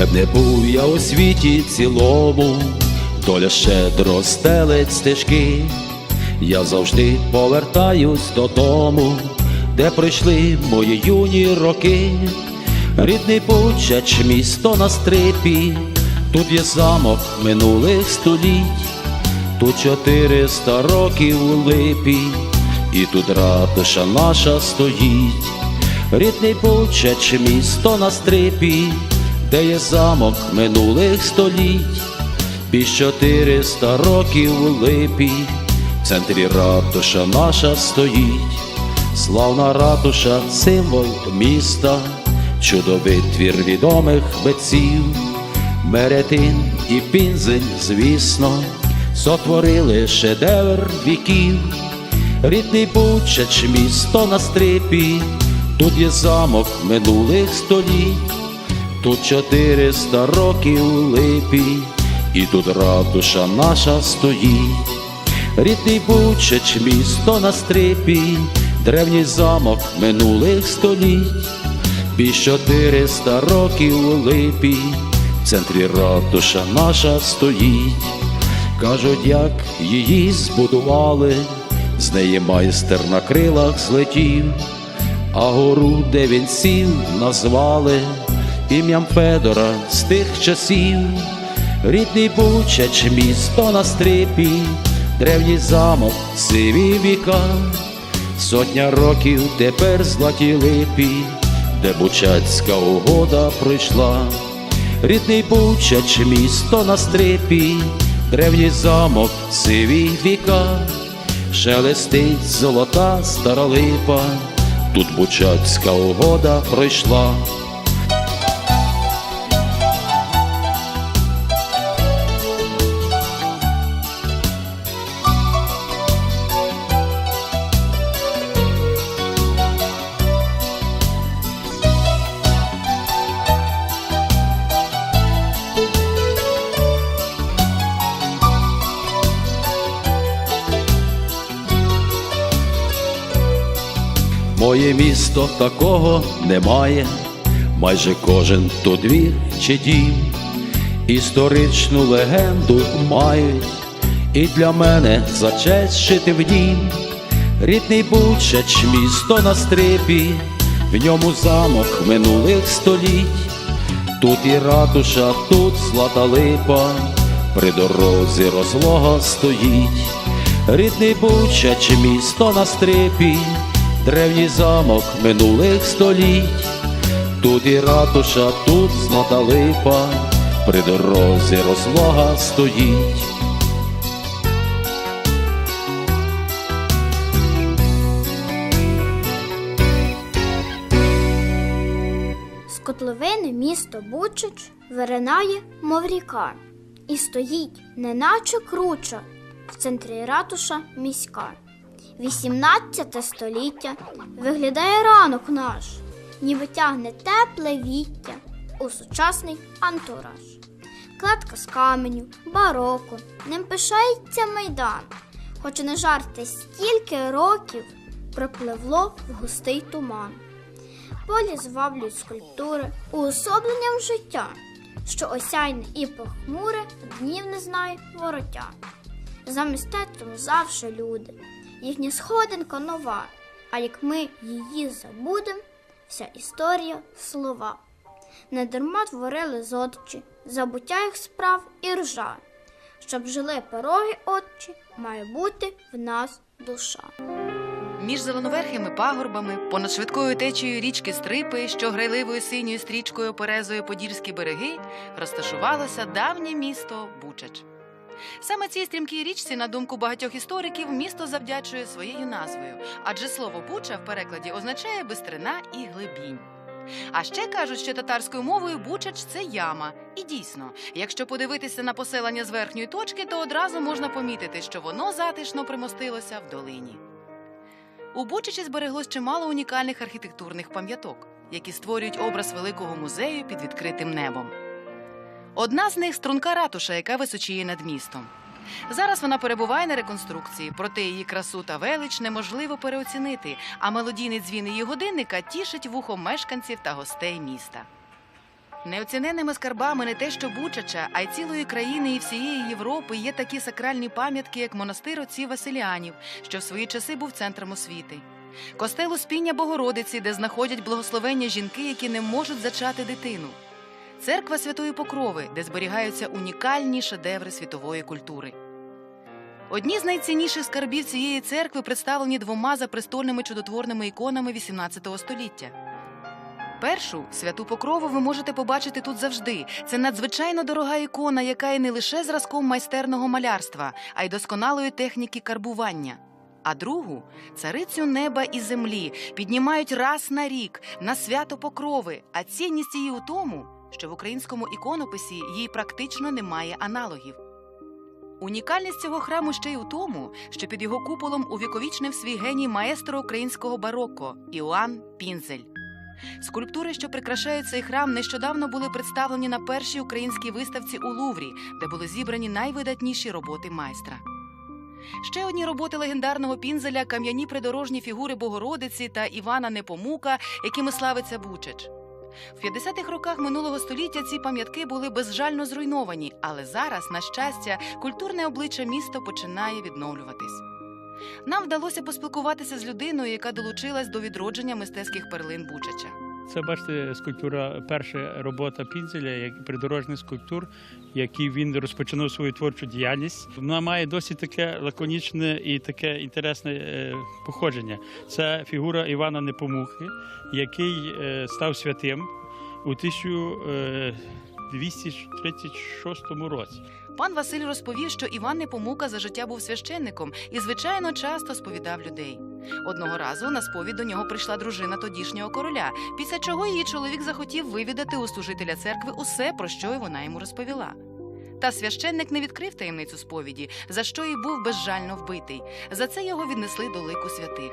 Де б не був я у світі цілому, доля щедро стелить стежки, я завжди повертаюсь додому, де пройшли мої юні роки, рідний Бучач, місто на стрипі, тут є замок минулих століть, тут чотириста років у липі, і тут ратуша наша стоїть, рідний Бучач, місто на стрипі, де є замок минулих століть, під чотириста років у липі, в центрі ратуша наша стоїть, славна ратуша, символ міста, чудовий твір відомих митців, Меретин і пінзень, звісно, сотворили шедевр віків, рідний Бучач, місто на стрипі, тут є замок минулих століть. Тут чотириста років липі, і тут ратуша наша стоїть. Рідний Бучач, місто на стрипі, древній замок минулих століть, Більш чотириста років липі, в центрі ратуша наша стоїть. Кажуть, як її збудували, з неї майстер на крилах злетів, а гору, де він сів, назвали ім'ям Федора з тих часів, рідний Бучач, місто на стрипі, древній замок, сиві віка, сотня років тепер златі липі, де Бучацька угода пройшла, рідний Бучач, місто на стрипі, древній замок, сиві віка, шелестить золота стара липа, тут Бучацька угода пройшла. Моє місто такого немає, майже кожен тут двір чи дім, історичну легенду мають, і для мене за честь жити в нім. Рідний Бучач, місто на стрипі, в ньому замок минулих століть, тут і ратуша, тут злата липа, при дорозі розлога стоїть. Рідний Бучач, місто на стрипі, древній замок минулих століть, тут і ратуша, тут злата липа, при дорозі розлога стоїть. З котловини місто Бучач виринає, мов ріка, і стоїть, неначе круча, в центрі ратуша міська. 18 століття виглядає ранок наш, ніби тягне тепле віття у сучасний антураж. Кладка з каменю, бароко, ним пишається майдан, хоч не жарти стільки років пропливло в густий туман. Полі зваблюють скульптури уособленням життя, що осяйне і похмуре днів не знає вороття. За мистецтвом завше люди, їхня сходинка нова, а як ми її забудем, вся історія слова. Не дарма творили зодчі, забуття їх справ і ржа. Щоб жили пороги отчі, має бути в нас душа. Між зеленоверхими пагорбами, понад швидкою течією річки Стрипи, що грайливою синьою стрічкою оперезує подільські береги, розташувалося давнє місто Бучач. Саме цій стрімкій річці, на думку багатьох істориків, місто завдячує своєю назвою, адже слово Буча в перекладі означає бистрина і глибінь. А ще кажуть, що татарською мовою Бучач це яма. І дійсно, якщо подивитися на поселення з верхньої точки, то одразу можна помітити, що воно затишно примостилося в долині. У Бучачі збереглось чимало унікальних архітектурних пам'яток, які створюють образ великого музею під відкритим небом. Одна з них струнка ратуша, яка височіє над містом. Зараз вона перебуває на реконструкції, проте її красу та велич неможливо переоцінити, а мелодійний дзвін її годинника тішить вухо мешканців та гостей міста. Неоціненними скарбами не те, що Бучача, а й цілої країни і всієї Європи є такі сакральні пам'ятки, як монастир отців Василіанів, що в свої часи був центром освіти. Костел Успіння Богородиці, де знаходять благословення жінки, які не можуть зачати дитину. Церква Святої Покрови, де зберігаються унікальні шедеври світової культури. Одні з найцінніших скарбів цієї церкви представлені двома запрестольними чудотворними іконами XVIII століття. Першу святу покрову ви можете побачити тут завжди. Це надзвичайно дорога ікона, яка є не лише зразком майстерного малярства, а й досконалої техніки карбування. А другу царицю неба і землі піднімають раз на рік на свято покрови. А цінність її у тому, що в українському іконописі їй практично немає аналогів. Унікальність цього храму ще й у тому, що під його куполом увіковічнив свій геній маестро українського бароко Іоанн Пінзель. Скульптури, що прикрашають цей храм, нещодавно були представлені на першій українській виставці у Луврі, де були зібрані найвидатніші роботи майстра. Ще одні роботи легендарного пінзеля кам'яні придорожні фігури Богородиці та Івана Непомука, якими славиться Бучач. В 50-х роках минулого століття ці пам'ятки були безжально зруйновані, але зараз, на щастя, культурне обличчя міста починає відновлюватись. Нам вдалося поспілкуватися з людиною, яка долучилась до відродження мистецьких перлин Бучача. Це бачите, скульптура, перша робота Пінзеля, як придорожний скульптур, який він розпочинав свою творчу діяльність. Вона має досить таке лаконічне і таке інтересне е, походження. Це фігура Івана Непомухи, який е, став святим у 1236 році. Пан Василь розповів, що Іван Непомука за життя був священником і, звичайно, часто сповідав людей. Одного разу на сповідь до нього прийшла дружина тодішнього короля, після чого її чоловік захотів вивідати у служителя церкви усе, про що й вона йому розповіла. Та священник не відкрив таємницю сповіді, за що й був безжально вбитий. За це його віднесли до лику святих.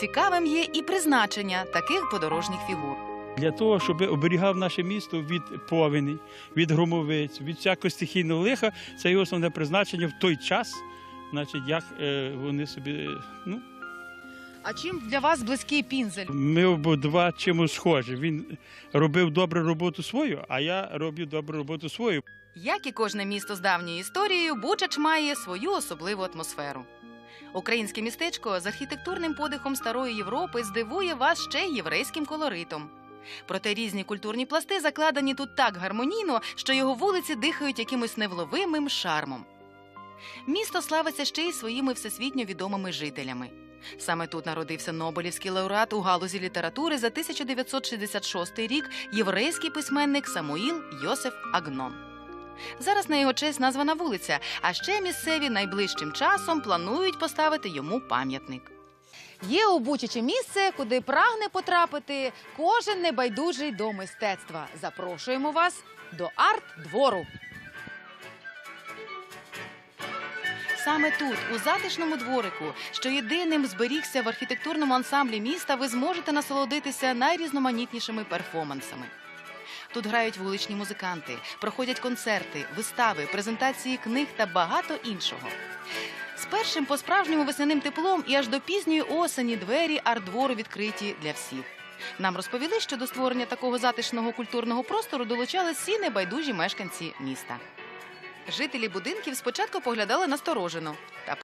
Цікавим є і призначення таких подорожніх фігур. Для того, щоб оберігав наше місто від повеней, від громовиць, від всякого стихійного лиха, це його основне призначення в той час, значить, як е, вони собі. Ну, А чим для вас близький пінзель? ми обидва чимось схожі. Він робив добру роботу свою, а я роблю добру роботу свою. Як і кожне місто з давньою історією, Бучач має свою особливу атмосферу. Українське містечко з архітектурним подихом старої Європи здивує вас ще й єврейським колоритом. Проте різні культурні пласти закладені тут так гармонійно, що його вулиці дихають якимось невловимим шармом. Місто славиться ще й своїми всесвітньо відомими жителями. Саме тут народився Нобелівський лауреат у галузі літератури за 1966 рік єврейський письменник Самуїл Йосиф Агнон. Зараз на його честь названа вулиця, а ще місцеві найближчим часом планують поставити йому пам'ятник. Є у Бучичі місце, куди прагне потрапити кожен небайдужий до мистецтва. Запрошуємо вас до арт-двору. Саме тут, у затишному дворику, що єдиним зберігся в архітектурному ансамблі міста, ви зможете насолодитися найрізноманітнішими перформансами. Тут грають вуличні музиканти, проходять концерти, вистави, презентації книг та багато іншого. З першим по-справжньому весняним теплом і аж до пізньої осені двері арт-двору відкриті для всіх. Нам розповіли, що до створення такого затишного культурного простору долучали всі небайдужі мешканці міста. Жителі будинків спочатку поглядали насторожено, та